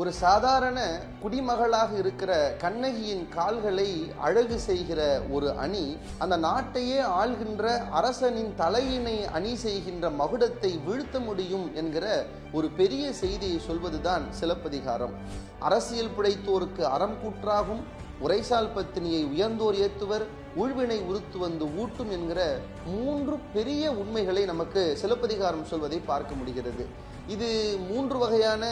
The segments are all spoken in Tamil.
ஒரு சாதாரண குடிமகளாக இருக்கிற கண்ணகியின் கால்களை அழகு செய்கிற ஒரு அணி அந்த நாட்டையே ஆள்கின்ற அரசனின் தலையினை அணி செய்கின்ற மகுடத்தை வீழ்த்த முடியும் என்கிற ஒரு பெரிய செய்தியை சொல்வதுதான் சிலப்பதிகாரம். அரசியல் பிழைத்தோருக்கு அறம் கூற்றாகும் உரைசால் பத்தினியை உயர்ந்தோர் ஏத்துவர் உள்வினை உறுத்து வந்து ஊட்டும் என்கிற மூன்று பெரிய உண்மைகளை நமக்கு சிலப்பதிகாரம் சொல்வதை பார்க்க முடிகிறது. இது மூன்று வகையான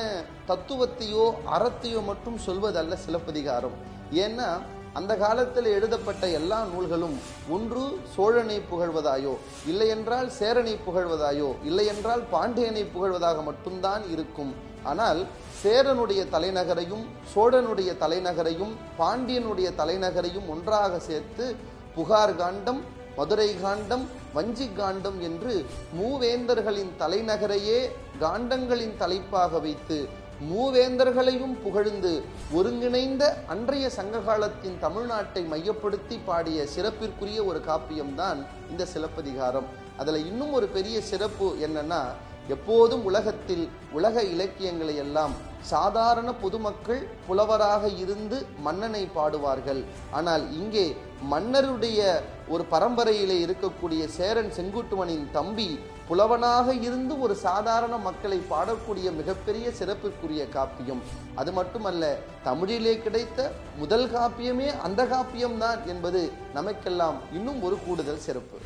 தத்துவத்தையோ அறத்தையோ மட்டும் சொல்வதல்ல சிலப்பதிகாரம். ஏன்னா அந்த காலத்தில் எழுதப்பட்ட எல்லா நூல்களும் ஒன்று சோழனை புகழ்வதாயோ இல்லையென்றால் சேரனை புகழ்வதாயோ இல்லையென்றால் பாண்டியனை புகழ்வதாக மட்டும்தான் இருக்கும். ஆனால் சேரனுடைய தலைநகரையும் சோழனுடைய தலைநகரையும் பாண்டியனுடைய தலைநகரையும் ஒன்றாக சேர்த்து புகார் காண்டம் மதுரை காண்டம் வஞ்சி காண்டம் என்று மூவேந்தர்களின் தலைநகரையே காண்டங்களின் தலைப்பாக வைத்து மூவேந்தர்களையும் புகழ்ந்து ஒருங்கிணைந்த அன்றைய சங்ககாலத்தின் தமிழ்நாட்டை மையப்படுத்தி பாடிய சிறப்பிற்குரிய ஒரு காப்பியம்தான் இந்த சிலப்பதிகாரம். அதில் இன்னும் ஒரு பெரிய சிறப்பு என்னன்னா எப்போதும் உலகத்தில் உலக இலக்கியங்களை எல்லாம் சாதாரண பொதுமக்கள் புலவராக இருந்து மன்னனை பாடுவார்கள். ஆனால் இங்கே மன்னருடைய ஒரு பரம்பரையிலே இருக்கக்கூடிய சேரன் செங்குட்டுவனின் தம்பி புலவனாக இருந்து ஒரு சாதாரண மக்களை பாடக்கூடிய மிகப்பெரிய சிறப்பிற்குரிய காப்பியம். அது மட்டுமல்ல தமிழிலே கிடைத்த முதல் காப்பியமே அந்த காப்பியம்தான் என்பது நமக்கெல்லாம் இன்னும் ஒரு கூடுதல் சிறப்பு.